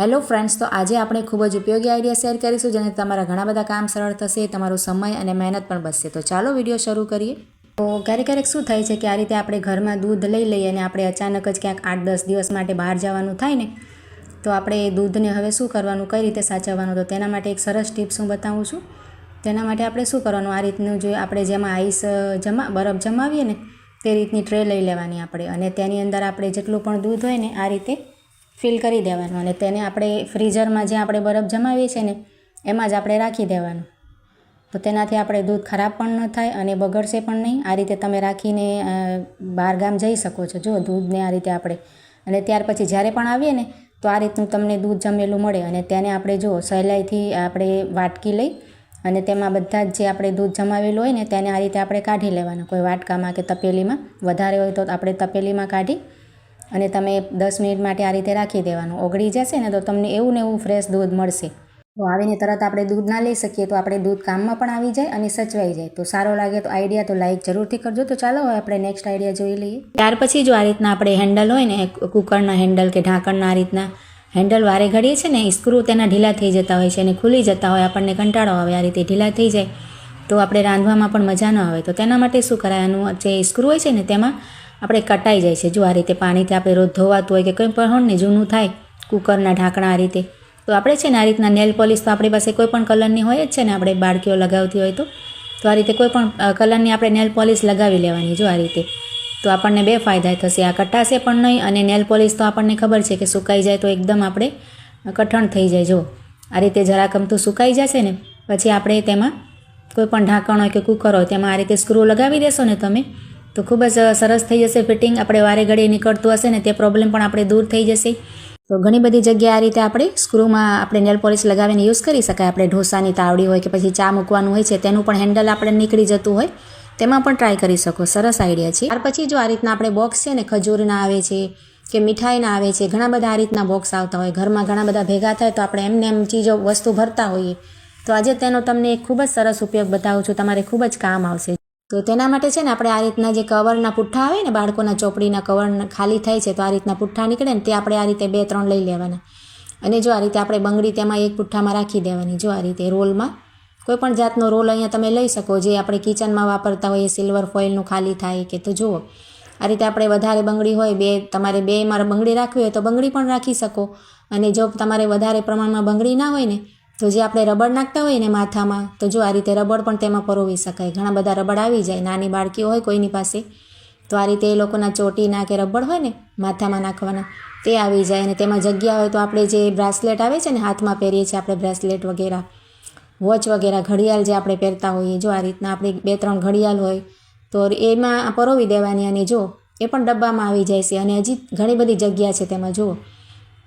Hello friends તો આજે આપણે ખૂબ જ ઉપયોગી આઈડિયા શેર કરીશું જેને તમારા ઘણા બધા કામ સરળ થશે, તમારો સમય અને મહેનત પણ બચશે. તો ચાલો વીડિયો શરૂ કરીએ. તો ક્યારેક ક્યારેક શું થાય છે કે આ રીતે આપણે ઘરમાં દૂધ લઈ લઈએ અને આપણે અચાનક જ ક્યાંક આઠ દસ દિવસ માટે બહાર જવાનું થાય ને, તો આપણે એ દૂધને હવે શું કરવાનું, કઈ રીતે સાચવવાનું? તો તેના માટે એક સરસ ટિપ્સ હું બતાવું છું. તેના માટે આપણે શું કરવાનું? આ રીતનું જો આપણે જેમાં આઈસ જમા, બરફ જમાવીએ ને, તે રીતની ટ્રે લઈ લેવાની આપણે. અને તેની અંદર આપણે જેટલું પણ દૂધ હોય ને, આ રીતે ફિલ કરી દેવાનું અને તેને આપણે ફ્રીઝરમાં જે આપણે બરફ જમાવીએ છીએ ને, એમાં જ આપણે રાખી દેવાનું. તો તેનાથી આપણે દૂધ ખરાબ પણ ન થાય અને બગડશે પણ નહીં. આ રીતે તમે રાખીને બહાર ગામ જઈ શકો છો. જો દૂધને આ રીતે આપણે, અને ત્યાર પછી જ્યારે પણ આવીએ ને, તો આ રીતનું તમને દૂધ જમેલું મળે અને તેને આપણે જો સહેલાઈથી આપણે વાટકી લઈ અને તેમાં બધા જ જે આપણે દૂધ જમાવેલું હોય ને, તેને આ રીતે આપણે કાઢી લેવાનું. કોઈ વાટકામાં કે તપેલીમાં, વધારે હોય તો આપણે તપેલીમાં કાઢી અને તમે દસ મિનિટ માટે આ રીતે રાખી દેવાનું. ઓગળી જશે ને તો તમને એવું ને એવું ફ્રેશ દૂધ મળશે. તો આવીને તરત આપણે દૂધ ના લઈ શકીએ તો આપણે દૂધ કામમાં પણ આવી જાય અને સચવાઈ જાય. તો સારો લાગે તો આઈડિયા તો લાઈક જરૂરથી કરજો. તો ચાલો હવે આપણે નેક્સ્ટ આઈડિયા જોઈ લઈએ. ત્યાર પછી જો આ રીતના આપણે હેન્ડલ હોય ને, કુકરના હેન્ડલ કે ઢાંકણના આ રીતના હેન્ડલ વારે ઘડીએ છે ને સ્ક્રૂ તેના ઢીલા થઈ જતા હોય છે અને ખુલી જતા હોય, આપણને કંટાળો આવે, આ રીતે ઢીલા થઈ જાય. તો આપણે રાંધવામાં પણ મજા ન આવે. તો તેના માટે શું કરાય? આનું જે સ્ક્રૂ હોય છે ને, તેમાં આપણે કટાઈ જાય છે. જો આ રીતે પાણીથી આપણે રોજ ધોવાતું હોય કે કંઈ પણ હોય ને, જૂનું થાય, કુકરના ઢાંકણા આ રીતે, તો આપણે છે ને આ રીતના નેલ પોલિશ તો આપણી પાસે કોઈ પણ કલરની હોય જ છે ને, આપણે બાળકીઓ લગાવતી હોય તો તો આ રીતે કોઈ પણ કલરની આપણે નેલ પોલિશ લગાવી લેવાની જો આ રીતે. તો આપણને બે ફાયદા થશે. આ કટાશે પણ નહીં અને નેલ પોલિશ તો આપણને ખબર છે કે સુકાઈ જાય તો એકદમ આપણે કઠણ થઈ જાય. જો આ રીતે જરાક અમથું સુકાઈ જશે ને, પછી આપણે તેમાં કોઈ પણ ઢાંકણ હોય કે કુકર હોય, તેમાં આ રીતે સ્ક્રૂ લગાવી દેશો ને તમે તો ખૂબ જ સરસ થઈ જશે ફિટિંગ. આપણે વારે ઘડીએ નીકળતું હશે ને તે પ્રોબ્લેમ પણ આપણે દૂર થઈ જશે. તો ઘણી બધી જગ્યાએ આ રીતે આપણે સ્ક્રૂમાં આપણે નેલ પોલિશ લગાવીને યુઝ કરી શકાય. આપણે ઢોસાની તાવડી હોય કે પછી ચા મૂકવાનું હોય છે, તેનું પણ હેન્ડલ આપણે નીકળી જતું હોય, તેમાં પણ ટ્રાય કરી શકો. સરસ આઈડિયા છે. ત્યાર પછી જો આ રીતના આપણે બોક્સ છે ને ખજૂરના આવે છે કે મીઠાઈના આવે છે, ઘણા બધા આ રીતના બોક્સ આવતા હોય. ઘરમાં ઘણા બધા ભેગા થાય તો આપણે એમને એમ ચીજો વસ્તુ ભરતા હોઈએ. તો આજે તેનો તમને ખૂબ જ સરસ ઉપયોગ બતાવું છું. તમારે ખૂબ જ કામ આવશે. તો તેના માટે છે ને આપણે આ રીતના જે કવરના પુઠ્ઠા આવે ને, બાળકોના ચોપડીના કવર ખાલી થાય છે, તો આ રીતના પુઠ્ઠા નીકળે ને, તે આપણે આ રીતે બે, ત્રણ લઈ લેવાના. અને જો આ રીતે આપણે બંગડી તેમાં એક પુઠ્ઠામાં રાખી દેવાની, જો આ રીતે રોલમાં. કોઈ પણ જાતનો રોલ અહીંયા તમે લઈ શકો, જે આપણે કિચનમાં વાપરતા હોઈએ સિલ્વર ફોઇલનું ખાલી થાય કે તો જુઓ. આ રીતે આપણે વધારે બંગડી હોય, બે, તમારે બે મારે બંગડી રાખવી હોય તો બંગડી પણ રાખી શકો. અને જો તમારે વધારે પ્રમાણમાં બંગડી ના હોય ને તો જે આપણે રબડ નાખતા હોય ને માથામાં, તો જો આ રીતે રબડ પણ તેમાં પરોવી શકાય. ઘણા બધા રબડ આવી જાય, નાની બાળકીઓ હોય કોઈની પાસે, તો આ રીતે એ લોકોના ચોટીના કે રબડ હોય ને માથામાં નાખવાના, તે આવી જાય અને તેમાં જગ્યા હોય તો આપણે જે બ્રાસલેટ આવે છે ને હાથમાં પહેરીએ છીએ આપણે બ્રેસલેટ વગેરે, વોચ વગેરે, ઘડિયાળ જે આપણે પહેરતા હોઈએ, જો આ રીતના આપણે બે ત્રણ ઘડિયાળ હોય, તો એમાં પરોવી દેવાની અને જો એ પણ ડબ્બામાં આવી જાય છે અને હજી ઘણી બધી જગ્યા છે તેમાં, જુઓ.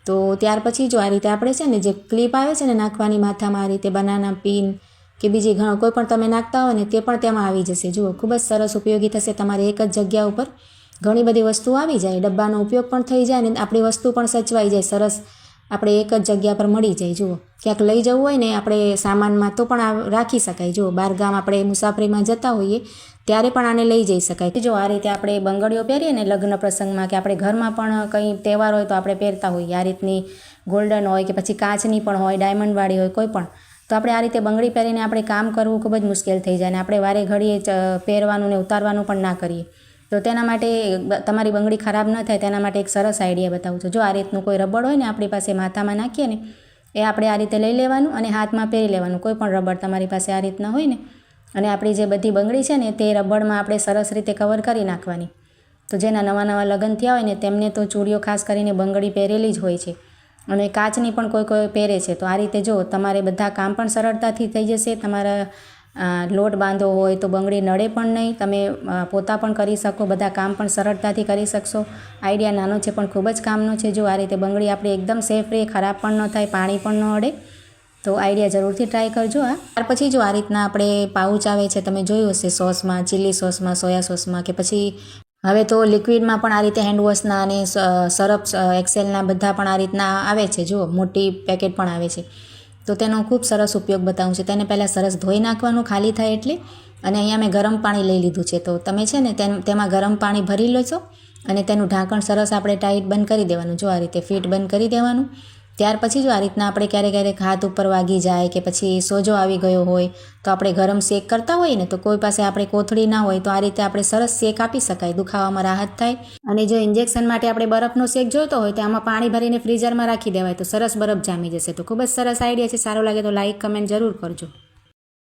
તો ત્યાર પછી જો આ રીતે આપણે છે ને જે ક્લિપ આવે છે ને નાખવાની માથામાં આ રીતે બનાના પિન કે બીજી ઘણો કોઈ પણ તમે નાખતા હોય ને તે પણ તેમાં આવી જશે. જુઓ, ખૂબ જ સરસ ઉપયોગી થશે તમારે એક જ જગ્યા ઉપર. ઘણી બધી વસ્તુઓ આવી જાય, ડબ્બાનો ઉપયોગ પણ થઈ જાય ને આપણી વસ્તુ પણ સચવાઈ જાય, સરસ. આપણે એક જ જગ્યા પર મળી જાય, જુઓ. ક્યાંક લઈ જવું હોય ને આપણે સામાનમાં તો પણ રાખી શકાય. જુઓ બહારગામ આપણે મુસાફરીમાં જતા હોઈએ ત્યારે પણ આને લઈ જઈ શકાય. જો આ રીતે આપણે બંગડીઓ પહેરીએ ને લગ્ન પ્રસંગમાં કે આપણે ઘરમાં પણ કંઈ તહેવાર હોય તો આપણે પહેરતા હોઈએ. આ રીતની ગોલ્ડન હોય કે પછી કાચની પણ હોય ડાયમંડવાળી હોય, કોઈ પણ. તો આપણે આ રીતે બંગડી પહેરીને આપણે કામ કરવું ખૂબ જ મુશ્કેલ થઈ જાય અને આપણે વારે ઘડીએ પહેરવાનું ને ઉતારવાનું પણ ના કરીએ. તો તેના માટે તમારી બંગડી ખરાબ ન થાય તેના માટે એક સરસ આઈડિયા બતાવું છું. જો આ રીતનું કોઈ રબડ હોય ને આપણી પાસે માથામાં નાખીએ ને, એ આપણે આ રીતે લઈ લેવાનું અને હાથમાં પહેરી લેવાનું. કોઈ પણ રબડ તમારી પાસે આ રીતના હોય ને અને આપણી જે બધી બંગડી છે ને, તે રબડમાં આપણે સરસ રીતે કવર કરી નાખવાની. તો જેના નવા નવા લગ્ન થયા હોય ને, તેમને તો ચૂડીઓ ખાસ કરીને બંગડી પહેરેલી જ હોય છે. અને કાચની પણ કોઈ કોઈ પહેરે છે. તો આ રીતે જો તમારે બધા કામ પણ સરળતાથી થઈ જશે. તમારા લોટ બાંધવો હોય તો બંગડી નડે પણ નહીં. તમે પોતા પણ કરી શકો, બધા કામ પણ સરળતાથી કરી શકશો. આઈડિયા નાનો છે, પણ ખૂબ જ કામનો છે. જો આ રીતે બંગડી આપણી એકદમ સેફ રહે, ખરાબ પણ ન થાય, પાણી પણ ન અડે તો આઈડિયા જરૂરથી ટ્રાય કરજો આ ત્યાર પછી જો આ રીતના આપણે પાઉચ આવે છે, તમે જોયું હશે સોસમાં ચીલી સોસમાં સોયા સોસમાં કે પછી હવે તો લિક્વિડમાં પણ આ રીતે હેન્ડવોશના અને સરફ એક્સેલના બધા પણ આ રીતના આવે છે, જુઓ, મોટી પેકેટ પણ આવે છે. તો તેનો ખૂબ સરસ ઉપયોગ બતાવું છું. તેને પહેલાં સરસ ધોઈ નાખવાનું ખાલી થાય એટલે અને અહીંયા મેં ગરમ પાણી લઈ લીધું છે. તો તમે છે ને તેમાં ગરમ પાણી ભરી લો છો અને તેનું ઢાંકણ સરસ આપણે ટાઈટ બંધ કરી દેવાનું. જો આ રીતે ફિટ બંધ કરી દેવાનું. ત્યાર પછી જો આ રીતના આપણે ક્યારેક ક્યારેક હાથ ઉપર વાગી જાય કે પછી સોજો આવી ગયો હોય, તો આપણે ગરમ શેક કરતા હોઈએ ને, તો કોઈ પાસે આપણે કોથળી ના હોય, તો આ રીતે આપણે સરસ શેક આપી શકાય, દુખાવામાં રાહત થાય. અને જો ઇન્જેક્શન માટે આપણે બરફનો શેક જોઈતો હોય, તો આમાં પાણી ભરીને ફ્રીઝરમાં રાખી દેવાય, તો સરસ બરફ જામી જશે. તો ખૂબ જ સરસ આઈડિયા છે, સારો લાગે તો લાઇક કમેન્ટ જરૂર કરજો.